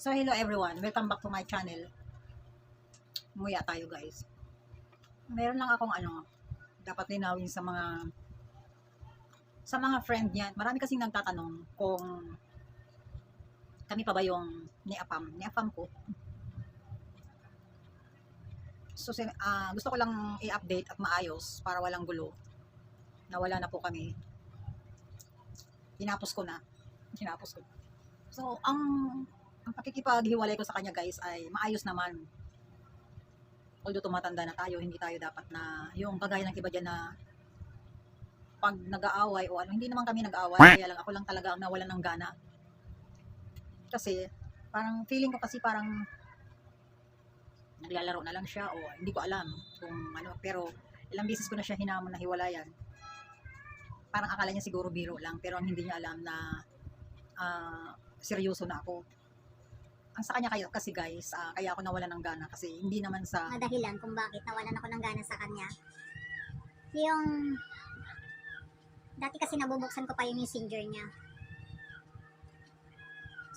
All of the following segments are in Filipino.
So hello everyone, welcome back to my channel. Muya tayo guys. Meron lang akong ano, dapat linawin sa mga sa mga friend niya. Marami kasing nagtatanong kung kami pa ba yung niapam, niapam ko. So ah, gusto ko lang i-update at maayos para walang gulo. Nawala na po kami. Tinapos ko na. Tinapos ko. So ang ang pakikipaghiwalay ko sa kanya guys ay maayos naman. Although tumatanda na tayo, hindi tayo dapat na yung kagaya ng iba dyan na pag nag-aaway o ano, hindi naman kami nag-aaway, kaya lang ako lang talaga ang nawalan ng gana. Kasi parang feeling ko kasi parang naglalaro na lang siya o hindi ko alam kung ano, pero ilang beses ko na siya hinamon na hiwalayan. Parang akala niya siguro biro lang, pero hindi niya alam na ah, seryoso na ako ang sa kanya kayo kasi guys, ah, kaya ako nawalan ng gana kasi hindi naman sa mga dahilan kung bakit nawalan ako ng gana sa kanya. Yung dati kasi nabubuksan ko pa yung messenger niya.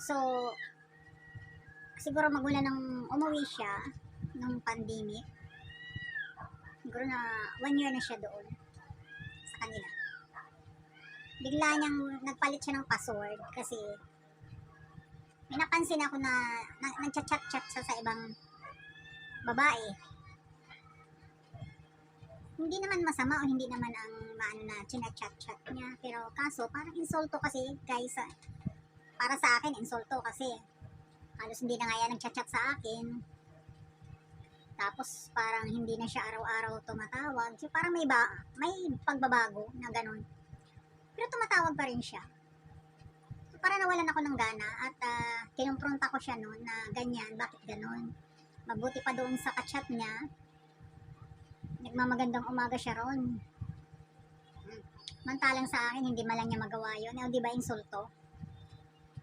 So, siguro magmula nang umuwi siya nung pandemic, siguro na one year na siya doon sa kanila. Bigla niyang nagpalit siya ng password kasi may napansin ako na, na nagchat-chat-chat siya sa ibang babae. Hindi naman masama o hindi naman ang maano na chinachat-chat niya. Pero kaso, parang insulto kasi, guys. ah. Para sa akin, insulto kasi. Halos hindi na nga yan nagchat-chat sa akin. Tapos parang hindi na siya araw-araw tumatawag. So, parang may, ba may pagbabago na ganun. Pero tumatawag pa rin siya. Para nawalan ako ng gana at uh, kinumpronta ko siya noon na ganyan, bakit ganun. Mabuti pa doon sa kachat niya, nagmamagandang umaga siya ron. Mantalang sa akin, hindi man lang niya magawa yun. Eh, di ba insulto?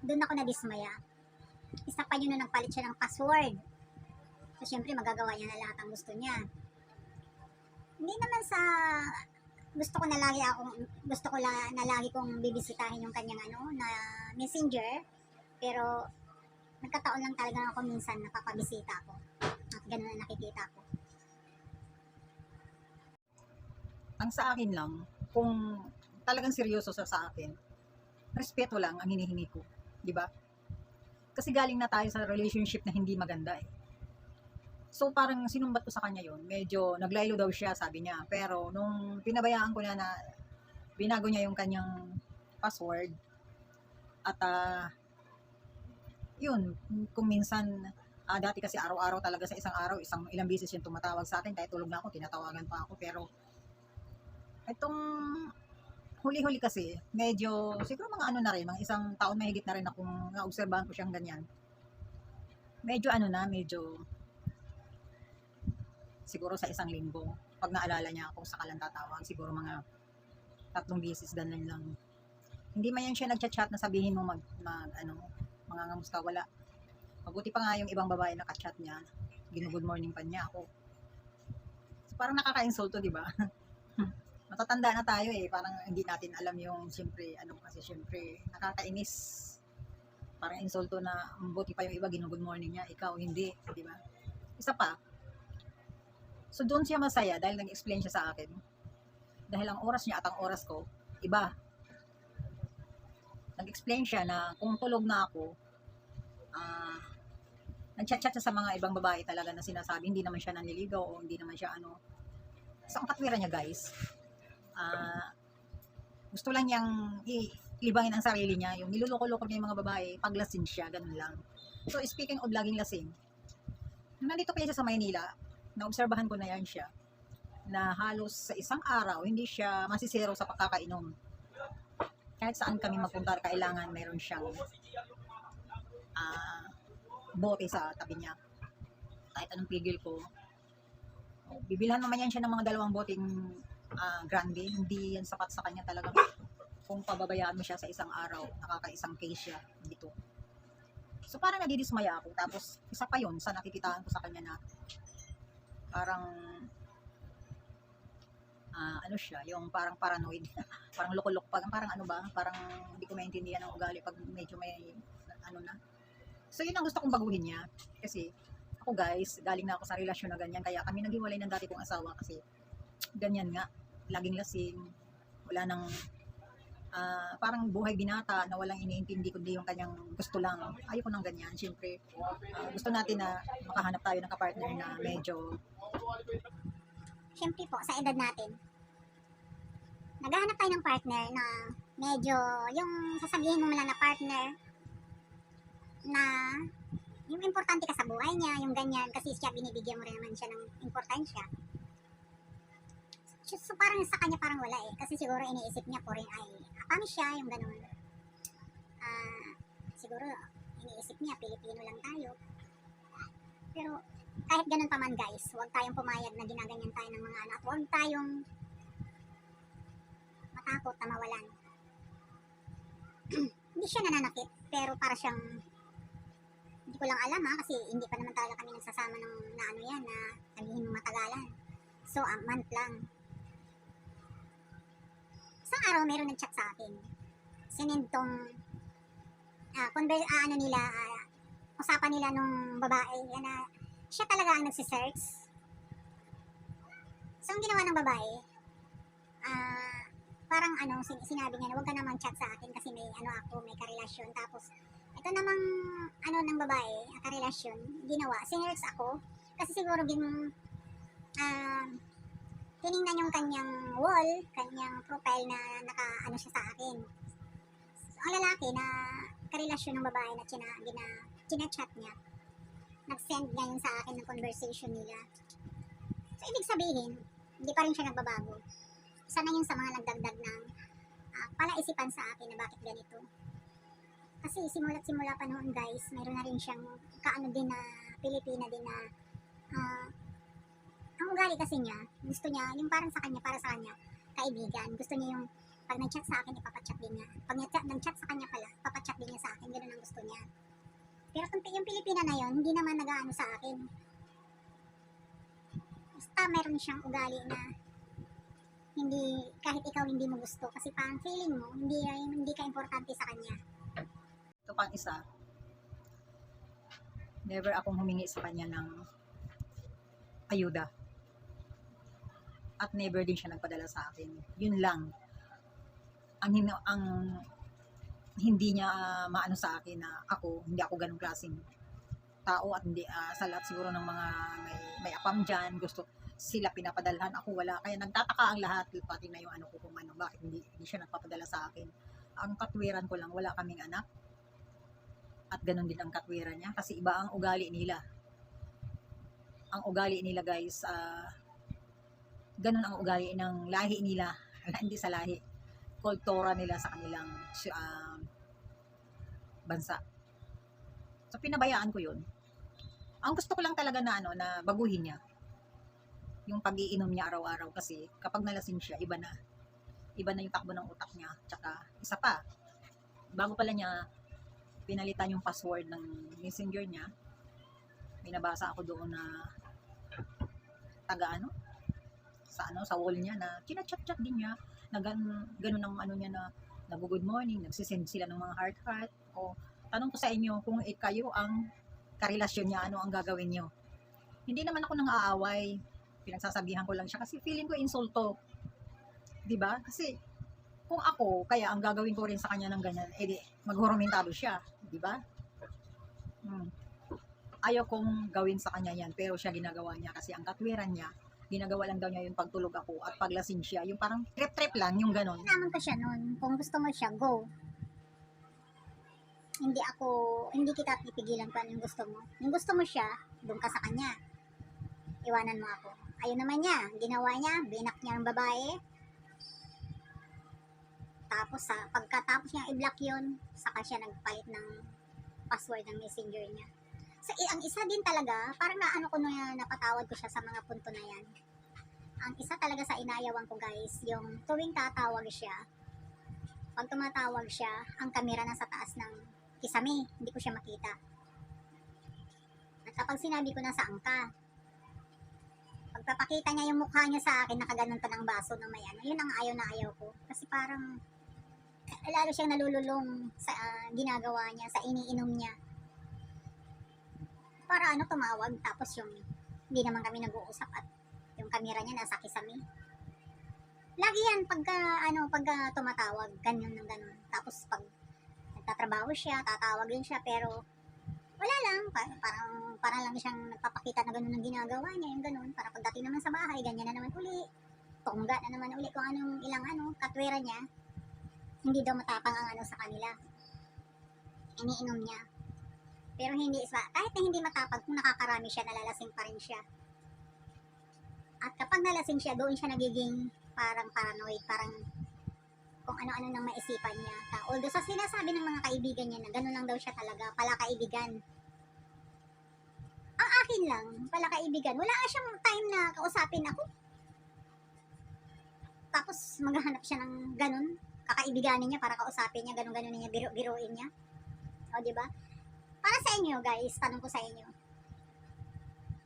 Doon ako nadismaya. Isa pa yun na nagpalit siya ng password. So, syempre, magagawa niya na lahat ang gusto niya. Hindi naman sa gusto ko na lagi akong gusto ko la, na lagi kong bibisitahin yung kanyang ano na messenger. Pero nagkataon lang talaga ako minsan napapabisita ako. At ganun na nakikita ko. Ang sa akin lang kung talagang seryoso sa sa akin respeto lang ang hinihingi ko di ba? Kasi galing na tayo sa relationship na hindi maganda eh so parang sinumbat ko sa kanya yon medyo naglaylo daw siya sabi niya. Pero nung pinabayaan ko na na binago niya yung kanyang password at ah, yun kung minsan ah, dati kasi araw-araw talaga sa isang araw isang ilang beses yung tumatawag sa akin kahit tulog na ako tinatawagan pa ako. Pero itong huli-huli kasi, medyo, siguro mga ano na rin, mga isang taon mahigit na rin akong naobserbahan ko siyang ganyan. Medyo ano na, medyo, siguro sa isang linggo, pag naalala niya ako sa kalang tatawag, siguro mga tatlong beses ganun lang. Hindi man yan siya nagchat-chat na sabihin mo mag, mag ano, mga ngamusta, wala. Mabuti pa nga yung ibang babae na chat niya, ginu-good morning pa niya ako. So, parang nakaka-insulto, di ba? matatanda na tayo eh, parang hindi natin alam yung siyempre, ano kasi siyempre, nakakainis. Parang insulto na, buti pa yung iba, ginu-good morning niya, ikaw hindi, di ba? Isa pa, so doon siya masaya dahil nag-explain siya sa akin. Dahil ang oras niya at ang oras ko, iba. Nag-explain siya na kung tulog na ako, ah, nag-chat-chat siya sa mga ibang babae talaga na sinasabi, hindi naman siya nanliligaw o hindi naman siya ano. So, ang katwiran niya guys, ah gusto lang niyang i- libangin ang sarili niya. Yung niluloko-loko niya yung mga babae, paglasing siya, ganun lang. So, speaking of laging lasing, nandito kaya siya sa Maynila, naobserbahan ko na yan siya, na halos sa isang araw, hindi siya masisero sa pagkakainom. Kahit saan kami magpunta, kailangan mayroon siyang ah bote sa tabi niya. Kahit anong pigil ko, bibilhan naman yan siya ng mga dalawang boteng ah, grande, hindi yan sapat sa kanya talaga. Kung pababayaan mo siya sa isang araw, nakakaisang case siya dito. So parang nadidismaya ako. Tapos isa pa yon sa nakikitaan ko sa kanya na parang ah, ano siya, yung parang paranoid, parang loko-loko, parang, parang ano ba, parang hindi ko maintindihan ang ugali pag medyo may ano na, So yun ang gusto kong baguhin niya. Kasi ako guys, galing na ako sa relasyon na ganyan. Kaya kami naghiwalay ng dati kong asawa kasi ganyan nga. Laging lasing. Wala nang ah, parang buhay binata na walang iniintindi kundi yung kanyang gusto lang. Ayoko nang ganyan. Siyempre, ah, gusto natin na makahanap tayo ng kapartner na medyo Siyempre po, sa edad natin, naghahanap tayo ng partner na medyo, yung sasabihin mo lang na partner, na yung importante ka sa buhay niya, yung ganyan, kasi siya binibigyan mo rin naman siya ng importansya. So, so parang sa kanya parang wala eh, kasi siguro iniisip niya po rin ay, paano siya, yung ganun. Ah, siguro, iniisip niya, Pilipino lang tayo. Pero, kahit ganun pa man guys, huwag tayong pumayag na ginaganyan tayo ng mga anak. Huwag tayong matakot na mawalan. hindi siya nananakit, pero para siyang hindi ko lang alam ha, kasi hindi pa naman talaga kami nagsasama ng na ano yan, na sabihin mo matagalan. So, a month lang. Isang araw, meron nag-chat sa akin. Sinend tong ah, conver- ah, ano nila, ah, usapan nila nung babae, yan na siya talaga ang nagsisearch. So, ang ginawa ng babae, ah, parang ano, sin- sinabi niya na huwag ka naman chat sa akin kasi may ano ako, may karelasyon. Tapos, ito namang ano ng babae, karelasyon, ginawa, sinearch ako. Kasi siguro gin, ah, tiningnan yung kanyang wall, kanyang profile na naka ano siya sa akin. So, ang lalaki na karelasyon ng babae na china, gina, chinachat niya, nag-send ngayon sa akin ng conversation nila. So, ibig sabihin, hindi pa rin siya nagbabago. Isa na yun sa mga nagdagdag ng ah, palaisipan sa akin na bakit ganito. Kasi simula't simula pa noon guys, mayroon na rin siyang kaano din na Pilipina din na ah, ang ugali kasi niya, gusto niya, yung parang sa kanya, para sa kanya, kaibigan. Gusto niya yung pag nag-chat sa akin, ipapachat din niya. Pag nag-chat sa kanya pala, papachat din niya sa akin. Ganun ang gusto niya. Pero yung Pilipina na yon hindi naman nag-ano sa akin. Basta meron siyang ugali na hindi, kahit ikaw hindi mo gusto. Kasi parang feeling mo, hindi, hindi ka importante sa kanya. ito pang isa. Never akong humingi sa kanya ng ayuda. At never din siya nagpadala sa akin. Yun lang. Ang, ang hindi niya ah, maano sa akin na ako, hindi ako ganong klaseng tao at hindi ah, sa lahat siguro ng mga may, may apam dyan, gusto sila pinapadalhan, ako wala. Kaya nagtataka ang lahat, pati na yung ano ko kung ano, bakit hindi, hindi siya nagpapadala sa akin. Ang katwiran ko lang, wala kaming anak. At ganun din ang katwiran niya kasi iba ang ugali nila. Ang ugali nila guys, ah ganun ang ugali ng lahi nila, hindi sa lahi. Kultura nila sa kanilang ah, bansa. So pinabayaan ko 'yun. Ang gusto ko lang talaga na ano na baguhin niya yung pag-iinom niya araw-araw kasi kapag nalasing siya, iba na. Iba na yung takbo ng utak niya. Tsaka, isa pa, bago pala niya pinalitan yung password ng messenger niya, may nabasa ako doon na taga ano, sa ano, sa wall niya na chinachat-chat din niya, na gan, ganun ang ano niya na nag-good morning, nagsisend sila ng mga heart-heart, o tanong ko sa inyo kung it kayo ang karelasyon niya, ano ang gagawin niyo? Hindi naman ako nang aaway, pinagsasabihan ko lang siya kasi feeling ko insulto. 'Di ba? Kasi kung ako, kaya ang gagawin ko rin sa kanya ng ganyan, edi maghurumentado siya, 'di ba? Hmm. Ayaw kong gawin sa kanya yan, pero siya ginagawa niya kasi ang katwiran niya, ginagawa lang daw niya yung pagtulog ako at paglasing siya, yung parang trip-trip lang, yung ganon. Naman ko siya noon, kung gusto mo siya, go. Hindi ako, hindi kita pipigilan ano yung gusto mo. Yung gusto mo siya, doon ka sa kanya. Iwanan mo ako. Ayun naman niya, ginawa niya, binak niya ang babae. Tapos sa pagkatapos niya i-block yun, saka siya nagpalit ng password ng messenger niya. So, ang isa din talaga, parang naano ko na napatawad ko siya sa mga punto na yan. Ang isa talaga sa inayawan ko guys, yung tuwing tatawag siya, pag tumatawag siya, ang kamera nasa taas ng kisame, hindi ko siya makita. At kapag sinabi ko na saan ka, pagpapakita niya yung mukha niya sa akin, nakaganon pa ng baso ng may ano, yun ang ayaw na ayaw ko. Kasi parang, lalo siyang nalululong sa ah, ginagawa niya, sa iniinom niya. Para ano tumawag tapos yung hindi naman kami nag-uusap at yung kamera niya nasa kisame. Lagi yan pagka ano pagka tumatawag ganyan ng ganun. Tapos pag nagtatrabaho siya, tatawag din siya pero wala lang, pa- parang parang lang siyang nagpapakita na ganun ang ginagawa niya, yung ganun. Para pagdating naman sa bahay, ganyan na naman uli. Tongga na naman uli kung anong ilang ano, katwera niya. Hindi daw matapang ang ano sa kanila. Iniinom niya. Pero hindi sa kahit na hindi matapang, kung nakakarami siya, nalalasing pa rin siya. At kapag nalasing siya, doon siya nagiging parang paranoid, parang kung ano-ano nang maisipan niya. Although sa sinasabi ng mga kaibigan niya na gano'n lang daw siya talaga, pala kaibigan. Ang akin lang, pala kaibigan, wala nga siyang time na kausapin ako. Tapos maghahanap siya ng ganun, kakaibiganin niya para kausapin niya, ganun-ganun niya, biro-biruin niya. O, di ba? Para sa inyo, guys, tanong ko sa inyo.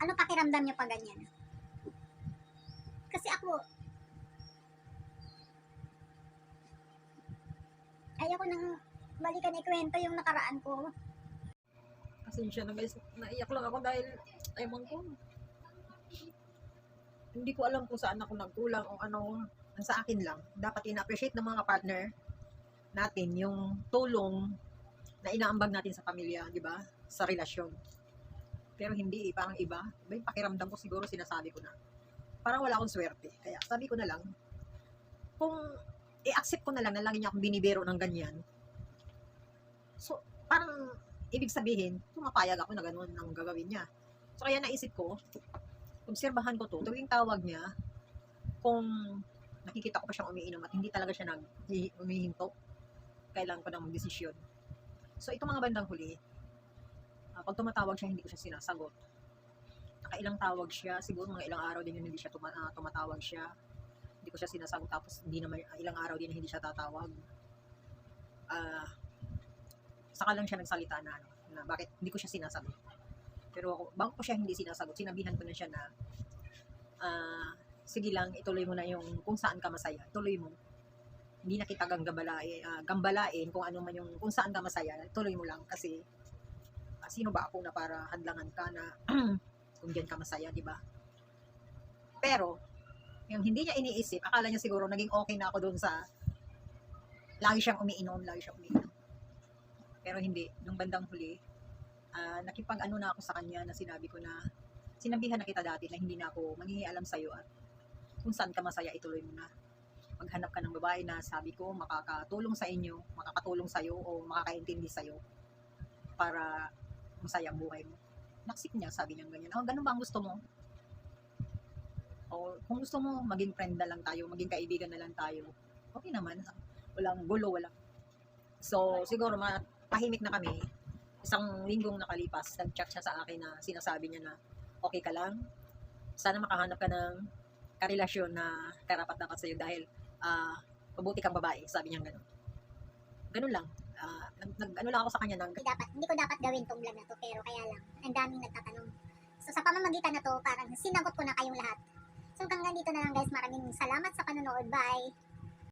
Ano pakiramdam niyo pag ganyan? Kasi ako, ayoko nang balikan ikwento yung nakaraan ko. Pasensya na guys, naiyak lang ako dahil, ewan ko. Hindi ko alam kung saan ako nagkulang o ano, sa akin lang. Dapat ina-appreciate ng mga partner natin yung tulong na inaambag natin sa pamilya, di ba? Sa relasyon. Pero hindi, eh, parang iba. Yung pakiramdam ko siguro sinasabi ko na. Parang wala akong swerte. Kaya sabi ko na lang, kung i-accept ko na lang na lagi niya akong binibiro ng ganyan, so, parang ibig sabihin, pumapayag ako na gano'n ang gagawin niya. So, kaya naisip ko, obserbahan ko to, tuwing tawag niya, kung nakikita ko pa siyang umiinom at hindi talaga siya nag umihinto, kailangan ko nang magdesisyon. So, itong mga bandang huli, ah, pag tumatawag siya, hindi ko siya sinasagot. Nakailang tawag siya, siguro mga ilang araw din yun hindi siya tuma- ah, tumatawag siya. Hindi ko siya sinasagot, tapos hindi naman, ah, ilang araw din hindi siya tatawag. Ah, saka lang siya nagsalita na, ano, na bakit hindi ko siya sinasagot. Pero ako, bago ko siya hindi sinasagot, sinabihan ko na siya na, ah, sige lang, ituloy mo na yung kung saan ka masaya, tuloy mo. Hindi na kita gambalain, ah, gambalain kung ano man yung, kung saan ka masaya, tuloy mo lang kasi ah, sino ba ako na para hadlangan ka na kung diyan ka masaya, di ba? Pero, yung hindi niya iniisip, akala niya siguro naging okay na ako doon sa lagi siyang umiinom, lagi siyang umiinom. Pero hindi, nung bandang huli, ah, nakipag-ano na ako sa kanya na sinabi ko na, sinabihan na kita dati na hindi na ako mangingialam sa'yo at kung saan ka masaya, ituloy mo na. Maghanap ka ng babae na sabi ko, makakatulong sa inyo, makakatulong sa'yo o makakaintindi sa'yo para masaya ang buhay mo. Naksip niya, sabi niya ganyan. Oh, ganun ba ang gusto mo? O kung gusto mo, maging friend na lang tayo, maging kaibigan na lang tayo. Okay naman. Walang gulo, walang. So, siguro, ma- tahimik na kami. Isang linggong nakalipas, nag-chat siya sa akin na sinasabi niya na okay ka lang. Sana makahanap ka ng karelasyon na karapat dapat sa'yo dahil ah mabuti kang babae, sabi niya gano'n. Ganun lang. Ah, nag, ano lang ako sa kanya ng Hindi dapat, hindi ko dapat gawin tong vlog na to, pero kaya lang, ang daming nagtatanong. So sa pamamagitan na to, parang sinagot ko na kayong lahat. So hanggang dito na lang guys, maraming salamat sa panonood. Bye!